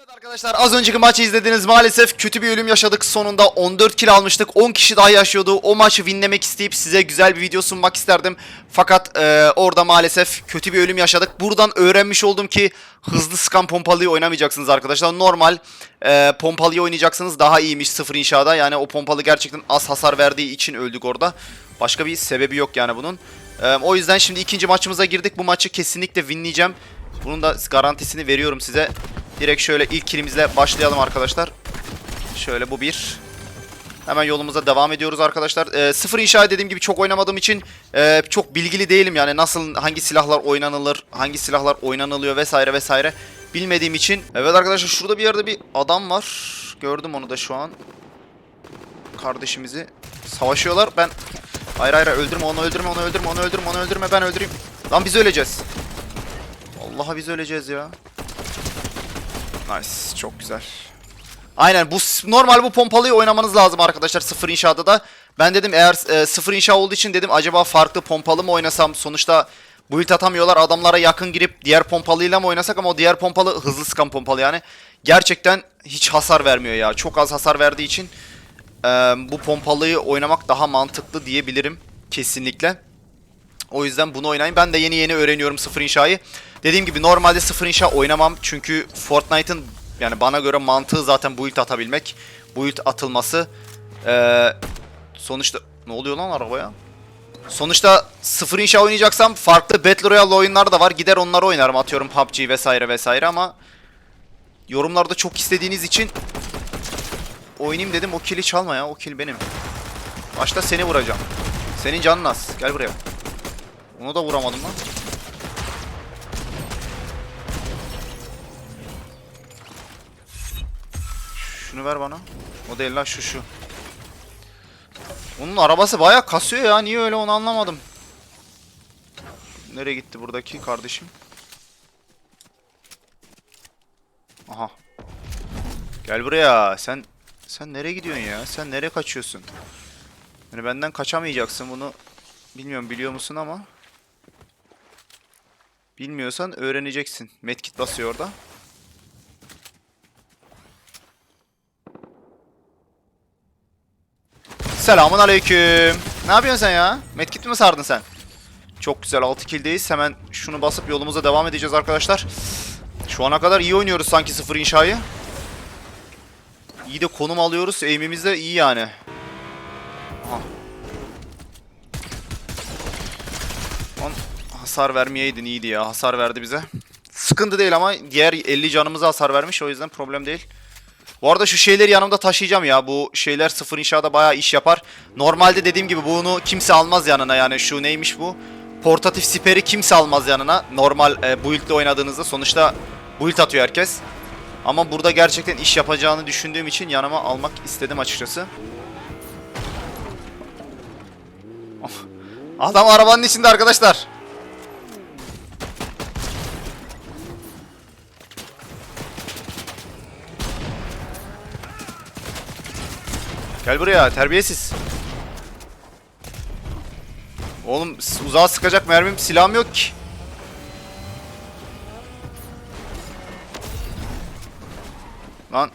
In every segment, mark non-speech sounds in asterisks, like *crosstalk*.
Evet arkadaşlar az önceki maçı izlediniz. Maalesef kötü bir ölüm yaşadık. Sonunda 14 kill almıştık. 10 kişi daha yaşıyordu. O maçı winlemek isteyip size güzel bir video sunmak isterdim. Fakat e, orada maalesef kötü bir ölüm yaşadık. Buradan öğrenmiş oldum ki hızlı sıkan pompalıyı oynamayacaksınız arkadaşlar. Normal e, pompalıyı oynayacaksınız. Daha iyiymiş sıfır inşada yani o pompalı gerçekten az hasar verdiği için öldük orada. Başka bir sebebi yok yani bunun. E, o yüzden şimdi ikinci maçımıza girdik. Bu maçı kesinlikle winleyeceğim. Bunun da garantisini veriyorum size Direkt şöyle ilk kilimizle başlayalım arkadaşlar. Şöyle bu bir. Hemen yolumuza devam ediyoruz arkadaşlar. Ee, sıfır inşa dediğim gibi çok oynamadığım için e, çok bilgili değilim. Yani nasıl hangi silahlar oynanılır, hangi silahlar oynanılıyor vesaire vesaire bilmediğim için. Evet arkadaşlar şurada bir yerde bir adam var. Gördüm onu da şu an. Kardeşimizi savaşıyorlar. Ben hayır hayır öldürme onu öldürme onu öldürme onu öldürme onu öldürme ben öldüreyim. Lan biz öleceğiz. Vallahi biz öleceğiz ya. Nice. Çok güzel. Aynen bu normal bu pompalıyı oynamanız lazım arkadaşlar sıfır inşada da. Ben dedim eğer e, sıfır inşa olduğu için dedim acaba farklı pompalı mı oynasam sonuçta build atamıyorlar adamlara yakın girip diğer pompalıyla mı oynasak ama o diğer pompalı hızlı sıkan pompalı yani. Gerçekten hiç hasar vermiyor ya çok az hasar verdiği için e, bu pompalıyı oynamak daha mantıklı diyebilirim kesinlikle. O yüzden bunu oynayın. Ben de yeni yeni öğreniyorum sıfır inşayı. Dediğim gibi normalde sıfır inşa oynamam. Çünkü Fortnite'ın yani bana göre mantığı zaten build atabilmek. Build atılması. Ee, sonuçta... Ne oluyor lan arabaya? Sonuçta sıfır inşa oynayacaksam farklı Battle Royale oyunlar da var. Gider onları oynarım. Atıyorum PUBG vesaire vesaire ama yorumlarda çok istediğiniz için oynayayım dedim. O kill'i çalma ya. O kill benim. Başta seni vuracağım. Senin canın az. Gel buraya. Onu da vuramadım lan. Şunu ver bana. O değil lan şu şu. Onun arabası bayağı kasıyor ya. Niye öyle onu anlamadım. Nereye gitti buradaki kardeşim? Aha. Gel buraya. Sen sen nereye gidiyorsun ya? Sen nereye kaçıyorsun? Yani benden kaçamayacaksın bunu. Bilmiyorum biliyor musun ama. Bilmiyorsan öğreneceksin. Medkit basıyor orada. Selamun aleyküm. Ne yapıyorsun sen ya? Medkit mi sardın sen? Çok güzel 6 kill'deyiz. Hemen şunu basıp yolumuza devam edeceğiz arkadaşlar. Şu ana kadar iyi oynuyoruz sanki sıfır inşayı. İyi de konum alıyoruz. Aim'imiz de iyi yani. Aha. Lan hasar vermeyeydin iyiydi ya. Hasar verdi bize. Sıkıntı değil ama diğer 50 canımıza hasar vermiş. O yüzden problem değil. Bu arada şu şeyleri yanımda taşıyacağım ya. Bu şeyler sıfır inşaada bayağı iş yapar. Normalde dediğim gibi bunu kimse almaz yanına. Yani şu neymiş bu? Portatif siperi kimse almaz yanına. Normal e, build'le oynadığınızda sonuçta build atıyor herkes. Ama burada gerçekten iş yapacağını düşündüğüm için yanıma almak istedim açıkçası. *laughs* Adam arabanın içinde arkadaşlar. Gel buraya terbiyesiz. Oğlum uzağa sıkacak mermim silahım yok ki. Lan.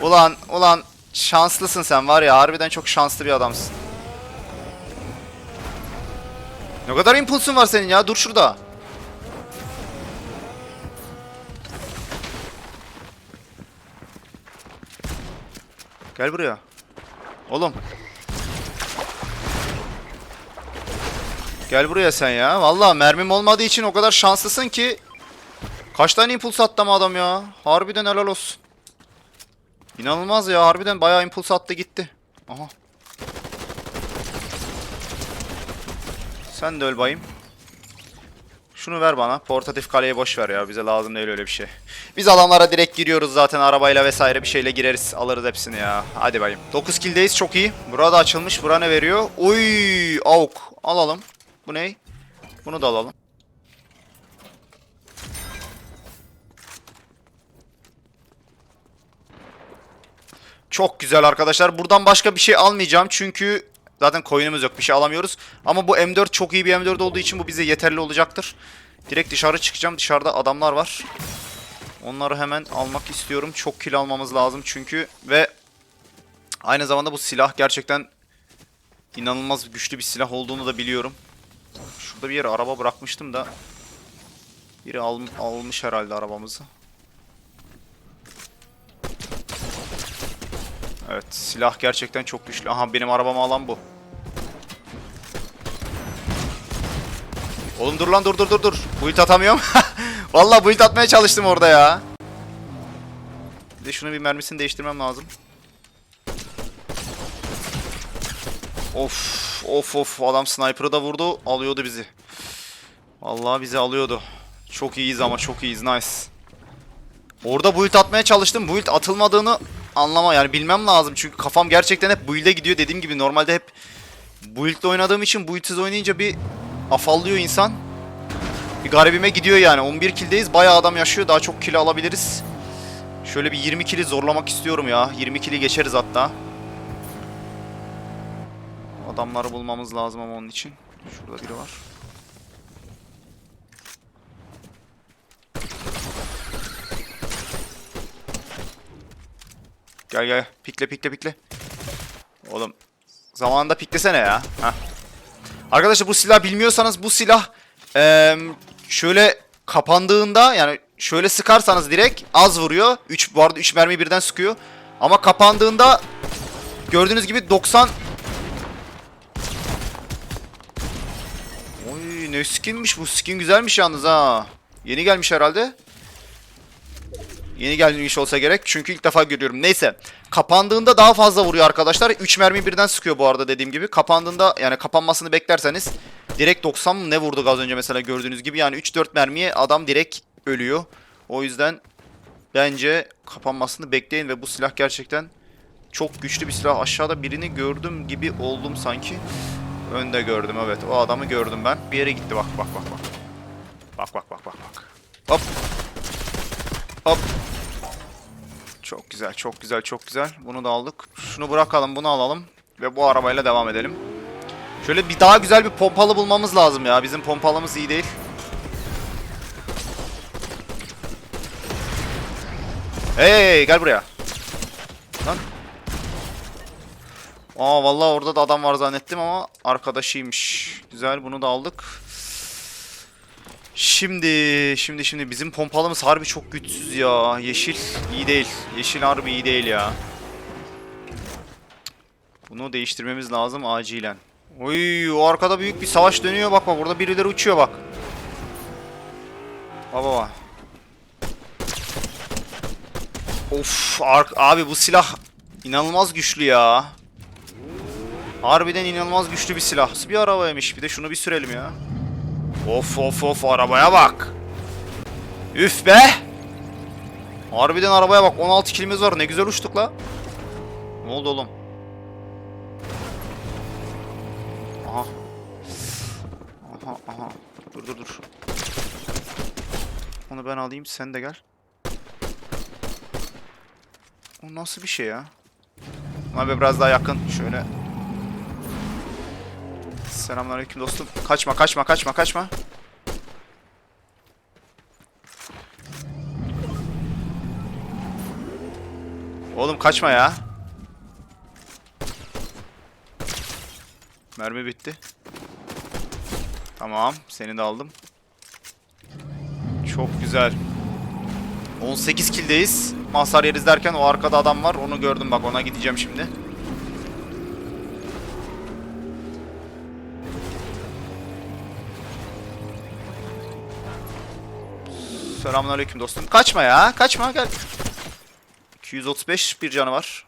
Ulan ulan şanslısın sen var ya harbiden çok şanslı bir adamsın. Ne kadar impulsun var senin ya dur şurada. Gel buraya. Oğlum. Gel buraya sen ya. Vallahi mermim olmadığı için o kadar şanslısın ki. Kaç tane impuls attı ama adam ya. Harbiden helal olsun. İnanılmaz ya. Harbiden bayağı impuls attı gitti. Aha. Sen de öl bayım. Şunu ver bana. Portatif kaleyi boş ver ya. Bize lazım değil öyle bir şey. Biz alanlara direkt giriyoruz zaten arabayla vesaire bir şeyle gireriz. Alırız hepsini ya. Hadi bayım. 9 kill'deyiz çok iyi. Burada açılmış. Bura ne veriyor? Uy, AUK. Alalım. Bu ne? Bunu da alalım. Çok güzel arkadaşlar. Buradan başka bir şey almayacağım çünkü zaten coin'imiz yok. Bir şey alamıyoruz. Ama bu M4 çok iyi bir M4 olduğu için bu bize yeterli olacaktır. Direkt dışarı çıkacağım. Dışarıda adamlar var. Onları hemen almak istiyorum. Çok kill almamız lazım çünkü ve aynı zamanda bu silah gerçekten inanılmaz güçlü bir silah olduğunu da biliyorum. Şurada bir yere araba bırakmıştım da biri al, almış herhalde arabamızı. Evet silah gerçekten çok güçlü. Aha benim arabamı alan bu. Oğlum dur lan dur dur dur dur. Build atamıyorum. *laughs* Vallahi build atmaya çalıştım orada ya. Bir de şunun bir mermisini değiştirmem lazım. Of of of adam sniper'ı da vurdu alıyordu bizi. Vallahi bizi alıyordu. Çok iyiyiz ama çok iyiyiz nice. Orada build atmaya çalıştım. Build atılmadığını anlama yani bilmem lazım. Çünkü kafam gerçekten hep build'e gidiyor. Dediğim gibi normalde hep build'le oynadığım için build'siz oynayınca bir afallıyor insan. Bir garibime gidiyor yani. 11 kill'deyiz. Bayağı adam yaşıyor. Daha çok kill alabiliriz. Şöyle bir 20 kill'i zorlamak istiyorum ya. 20 kill'i geçeriz hatta. Adamları bulmamız lazım ama onun için. Şurada biri var. Gel gel. Pikle pikle pikle. Oğlum. Zamanında piklesene ya. Heh. Arkadaşlar bu silah bilmiyorsanız bu silah eee, şöyle kapandığında yani şöyle sıkarsanız direkt az vuruyor. 3 bu arada 3 mermi birden sıkıyor. Ama kapandığında gördüğünüz gibi 90 Oy ne skinmiş bu skin güzelmiş yalnız ha. Yeni gelmiş herhalde. Yeni gelmiş olsa gerek çünkü ilk defa görüyorum. Neyse. Kapandığında daha fazla vuruyor arkadaşlar. 3 mermi birden sıkıyor bu arada dediğim gibi. Kapandığında yani kapanmasını beklerseniz direkt 90 mı ne vurduk az önce mesela gördüğünüz gibi. Yani 3-4 mermiye adam direkt ölüyor. O yüzden bence kapanmasını bekleyin ve bu silah gerçekten çok güçlü bir silah. Aşağıda birini gördüm gibi oldum sanki. Önde gördüm evet. O adamı gördüm ben. Bir yere gitti bak bak bak bak. Bak bak bak bak bak. Hop. Hop. Çok güzel, çok güzel, çok güzel. Bunu da aldık. Şunu bırakalım, bunu alalım. Ve bu arabayla devam edelim. Şöyle bir daha güzel bir pompalı bulmamız lazım ya. Bizim pompalımız iyi değil. Hey, gel buraya. Lan. Aa vallahi orada da adam var zannettim ama arkadaşıymış. Güzel, bunu da aldık. Şimdi, şimdi, şimdi bizim pompalımız harbi çok güçsüz ya. Yeşil iyi değil. Yeşil harbi iyi değil ya. Bunu değiştirmemiz lazım acilen. Oy, o arkada büyük bir savaş dönüyor bak bak. Burada birileri uçuyor bak. Baba bak. Of, abi bu silah inanılmaz güçlü ya. Harbiden inanılmaz güçlü bir silah. Nasıl bir arabaymış? Bir de şunu bir sürelim ya. Of of of arabaya bak. Üf be. Harbiden arabaya bak 16 kilimiz var ne güzel uçtuk la. Ne oldu oğlum? Aha. Aha aha. Dur dur dur. Onu ben alayım sen de gel. O nasıl bir şey ya? Abi biraz daha yakın şöyle. Selamünaleyküm dostum. Kaçma, kaçma, kaçma, kaçma. Oğlum kaçma ya. Mermi bitti. Tamam, seni de aldım. Çok güzel. 18 kildeyiz. Mahsar yeriz derken o arkada adam var. Onu gördüm bak ona gideceğim şimdi. Selamünaleyküm dostum. Kaçma ya. Kaçma gel. 235 bir canı var.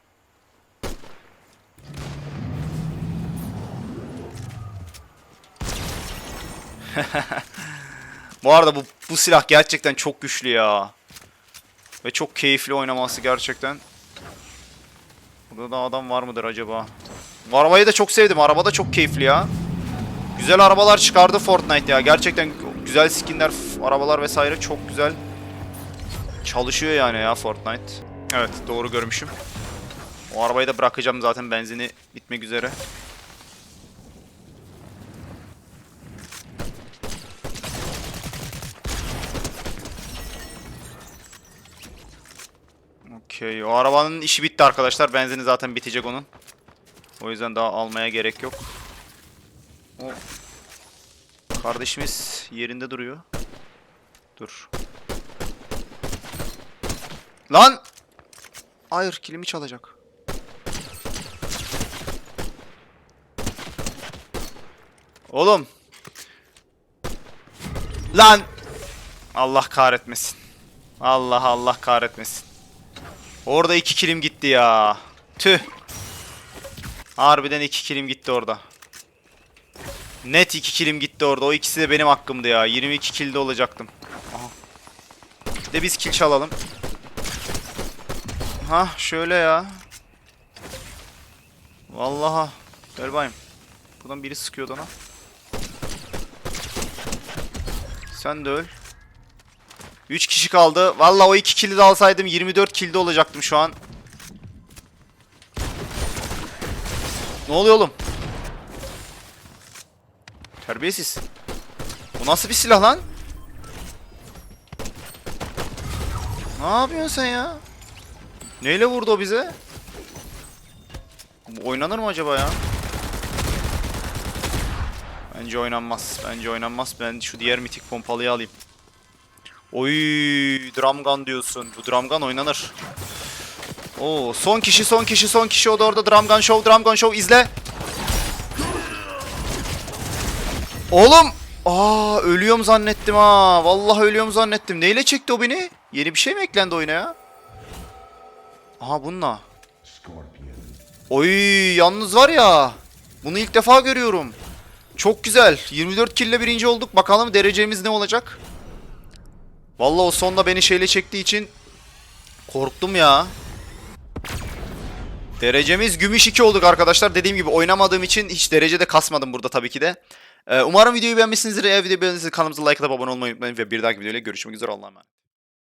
*laughs* bu arada bu, bu silah gerçekten çok güçlü ya. Ve çok keyifli oynaması gerçekten. Burada da adam var mıdır acaba? Bu arabayı da çok sevdim. Araba da çok keyifli ya. Güzel arabalar çıkardı Fortnite ya. Gerçekten güzel skinler, f- arabalar vesaire çok güzel çalışıyor yani ya Fortnite. Evet doğru görmüşüm. O arabayı da bırakacağım zaten benzini bitmek üzere. Okey. O arabanın işi bitti arkadaşlar. Benzini zaten bitecek onun. O yüzden daha almaya gerek yok. O kardeşimiz yerinde duruyor. Dur. Lan! Hayır, kilimi çalacak. Oğlum. Lan! Allah kahretmesin. Allah Allah kahretmesin. Orada iki kilim gitti ya. Tüh. Harbiden iki kilim gitti orada. Net iki kilim gitti orada. O ikisi de benim hakkımdı ya. 22 kilde olacaktım. De biz kill çalalım. Ha şöyle ya. Vallaha. Gel bayım. Buradan biri sıkıyordu ona. Sen de öl. 3 kişi kaldı. Vallahi o 2 kill'i de alsaydım 24 kill'de olacaktım şu an. Ne oluyor oğlum? Terbiyesiz. Bu nasıl bir silah lan? Ne yapıyorsun sen ya? Neyle vurdu bize? Bu oynanır mı acaba ya? Bence oynanmaz. Bence oynanmaz. Ben şu diğer mitik pompalıyı alayım. Oy, Dramgun diyorsun. Bu Dramgun oynanır. Oo, son kişi, son kişi, son kişi. O da orada Dramgun Show, Dramgun Show izle. Oğlum! Aa, ölüyorum zannettim ha. Vallahi ölüyorum zannettim. Neyle çekti o beni? Yeni bir şey mi eklendi oyuna ya? Aha bununla. Oy, yalnız var ya. Bunu ilk defa görüyorum. Çok güzel. 24 kill ile birinci olduk. Bakalım derecemiz ne olacak? Vallahi o sonda beni şeyle çektiği için korktum ya. Derecemiz gümüş 2 olduk arkadaşlar. Dediğim gibi oynamadığım için hiç derecede kasmadım burada tabii ki de. Ee, umarım videoyu beğenmişsinizdir. Eğer videoyu beğendiyseniz kanalımıza like atıp abone olmayı unutmayın. Ve bir dahaki videoyla görüşmek üzere. Allah'a emanet.